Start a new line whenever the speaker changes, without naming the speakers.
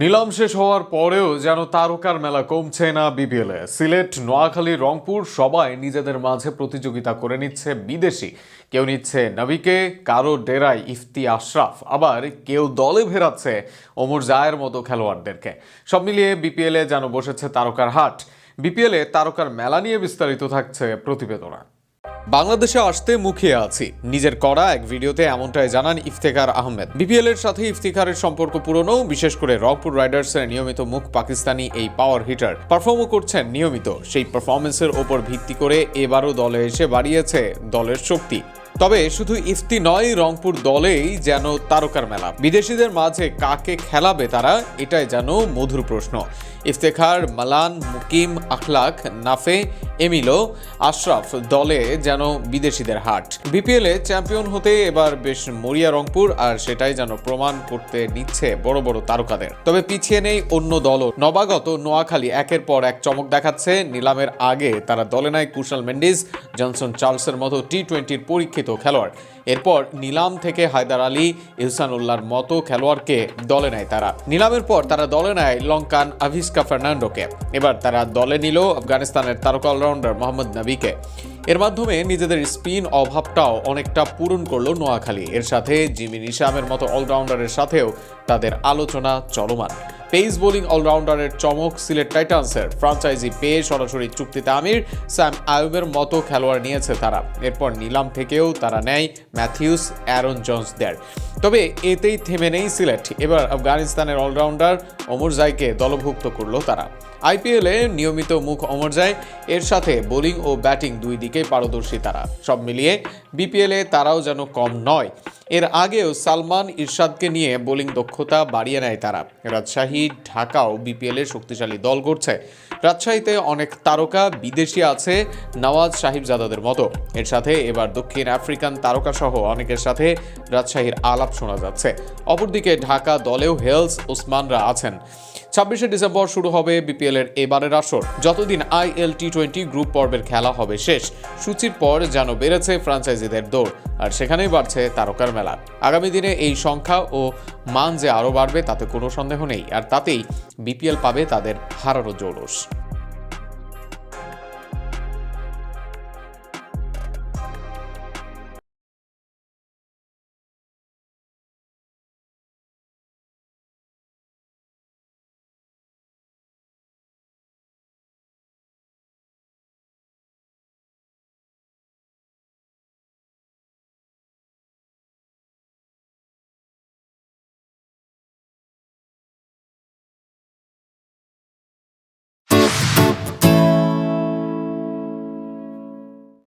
নিলাম শেষ হওয়ার পরেও যেন তারকার মেলা কমছে না বিপিএলে সিলেট, নোয়াখালী, রংপুর সবাই নিজেদের মাঝে প্রতিযোগিতা করে নিচ্ছে বিদেশি। কেউ নিচ্ছে নবীকে, কারও ডেরায় ইফতি আশরাফ, আবার কেউ দলে ভেরাচ্ছে ওমর জায়ের মতো খেলোয়াড়দেরকে। সব মিলিয়ে বিপিএলে যেন বসেছে তারকার হাট। বিপিএলে তারকার মেলা নিয়ে বিস্তারিত থাকছে প্রতিবেদনা। বাংলাদেশে আসতে মুখিয়ে আছি। নিজের করা এক ভিডিওতে এমনটাই জানান ইফতেখার আহমেদ। বিপিএল এর সাথে ইফতিখারের সম্পর্ক পুরনো, বিশেষ করে রংপুর রাইডার্সের নিয়মিত মুখ পাকিস্তানি এই পাওয়ার হিটার পারফর্মও করছেন নিয়মিত। সেই পারফরমেন্সের ওপর ভিত্তি করে এবারও দলে এসে বাড়িয়েছে দলের শক্তি। তবে শুধু ইফতি নয়, রংপুর দলেই যেন তারকার মেলা। বিদেশিদের মাঝে কাকে খেলাবে তারা, এটাই যেন মধুর প্রশ্ন। ইফতেখার, মালান, মুকিম, আখলাক, নাফে, এমিলো, আশরাফ দলে যেন বিদেশিদের হাট। বিপিএলে চ্যাম্পিয়ন হতে এবার বেশ মরিয়া রংপুর, আর সেটাই যেন প্রমাণ করতে নিচ্ছে বড় বড় তারকাদের। তবে পিছিয়ে নেই অন্য দলও। নবাগত নোয়াখালী একের পর এক চমক দেখাচ্ছে। নিলামের আগে তারা দলে নেয় কুশাল মেন্ডিস জনসন চার্লসের মতো টি টোয়েন্টির পরীক্ষিত খেলোয়াড়। এরপর নিলাম থেকে হায়দার আলী, ইহসানুল্লাহর মতো খেলোয়াড়কে দলে নেয় তারা। নিলামের পর তারা দলে নেয় লঙ্কান আভিস্কা ফার্নান্ডোকে। এবার তারা দলে নিল আফগানিস্তানের তারকা অলরাউন্ডার মোহাম্মদ নবীকে। এর মাধ্যমে নিজেদের স্পিন অভাবটাও অনেকটা পূরণ করল নোয়াখালী। এর সাথে জিমি নিশামের মতো অলরাউন্ডারের সাথেও তাদের আলোচনা চলমান। পেস বোলিং অলরাউন্ডারের চমক সিলেট টাইটান্সের। ফ্রাঞ্চাইজি পেয়ে সরাসরি চুক্তিতে আমির, স্যাম আয়ুবের মতো খেলোয়াড় নিয়েছে তারা। এরপর নিলাম থেকেও তারা নেয় ম্যাথিউস, অ্যারন জোন্সদের। তবে এতেই থেমে নেই সিলেট। এবার আফগানিস্তানের অলরাউন্ডার ওমর জাইকে দলভুক্ত করল তারা। আইপিএলে নিয়মিত মুখ অমর যায় এর সাথে বোলিং ও ব্যাটিং দুই দিকেই পারদর্শী তারা। সব মিলিয়ে বিপিএলে তারাও যেন কম নয়। এর আগেও সালমান ইরশাদকে নিয়ে বোলিং দক্ষতা বাড়িয়ে নেয় তারা। রাজশাহী, ঢাকাও বিপিএলে শক্তিশালী দল করছে রাজশাহীতে অনেক তারকা বিদেশি আছে, নওয়াজ সাহিবজাদাদের মতো। এর সাথে এবার দক্ষিণ আফ্রিকান তারকা সহ অনেকের সাথে রাজশাহীর আলাপ শোনা যাচ্ছে। অপরদিকে ঢাকা দলেও হেলস ওসমানরা আছেন। ছাব্বিশে ডিসেম্বর শুরু হবে বিপিএল এর এবারের আসর। যতদিন আইএল টি টোয়েন্টি গ্রুপ পর্বের খেলা হবে শেষ, সূচির পর যেন বেড়েছে ফ্রাঞ্চাইজিদের দৌড়, আর সেখানেই বাড়ছে তারকার মেলা। আগামী দিনে এই সংখ্যা ও মান যে আরও বাড়বে তাতে কোনো সন্দেহ নেই, আর তাতেই বিপিএল পাবে তাদের হারানো জৌলস